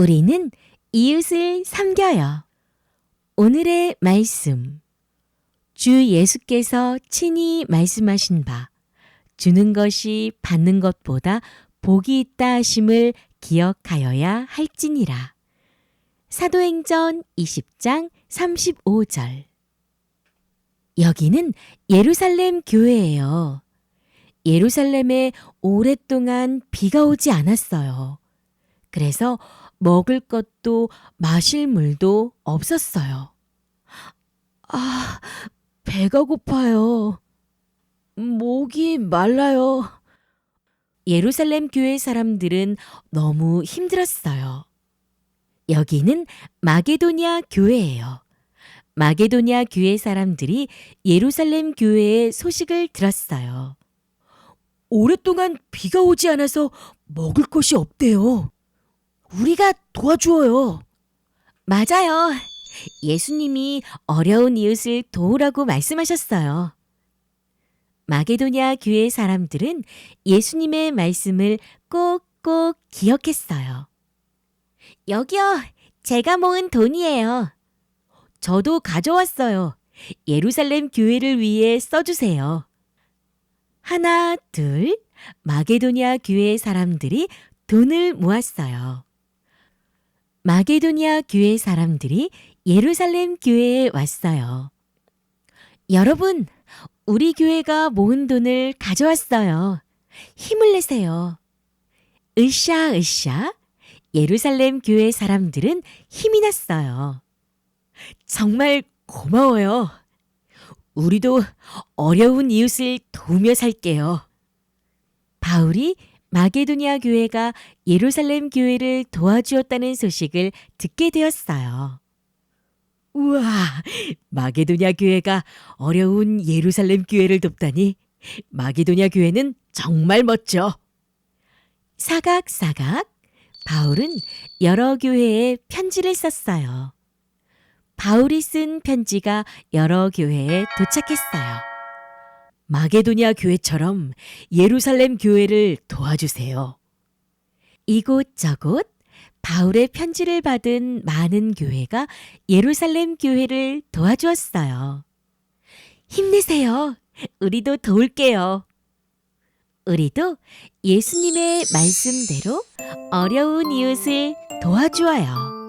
우리는 이웃을 섬겨요. 오늘의 말씀. 주 예수께서 친히 말씀하신 바, 주는 것이 받는 것보다 복이 있다 하심을 기억하여야 할지니라. 사도행전 20장 35절. 여기는 예루살렘 교회예요. 예루살렘에 오랫동안 비가 오지 않았어요. 그래서 먹을 것도 마실 물도 없었어요. 아, 배가 고파요. 목이 말라요. 예루살렘 교회 사람들은 너무 힘들었어요. 여기는 마게도냐 교회예요. 마게도냐 교회 사람들이 예루살렘 교회의 소식을 들었어요. 오랫동안 비가 오지 않아서 먹을 것이 없대요. 우리가 도와주어요. 맞아요. 예수님이 어려운 이웃을 도우라고 말씀하셨어요. 마게도냐 교회 사람들은 예수님의 말씀을 꼭꼭 기억했어요. 여기요. 제가 모은 돈이에요. 저도 가져왔어요. 예루살렘 교회를 위해 써주세요. 하나, 둘, 마게도냐 교회 사람들이 돈을 모았어요. 마게도냐 교회 사람들이 예루살렘 교회에 왔어요. 여러분, 우리 교회가 모은 돈을 가져왔어요. 힘을 내세요. 으쌰, 으쌰. 예루살렘 교회 사람들은 힘이 났어요. 정말 고마워요. 우리도 어려운 이웃을 도우며 살게요. 바울이 마게도냐 교회가 예루살렘 교회를 도와주었다는 소식을 듣게 되었어요. 우와, 마게도냐 교회가 어려운 예루살렘 교회를 돕다니 마게도냐 교회는 정말 멋져. 사각사각 바울은 여러 교회에 편지를 썼어요. 바울이 쓴 편지가 여러 교회에 도착했어요. 마게도냐 교회처럼 예루살렘 교회를 도와주세요. 이곳저곳 바울의 편지를 받은 많은 교회가 예루살렘 교회를 도와주었어요. 힘내세요. 우리도 도울게요. 우리도 예수님의 말씀대로 어려운 이웃을 도와주어요.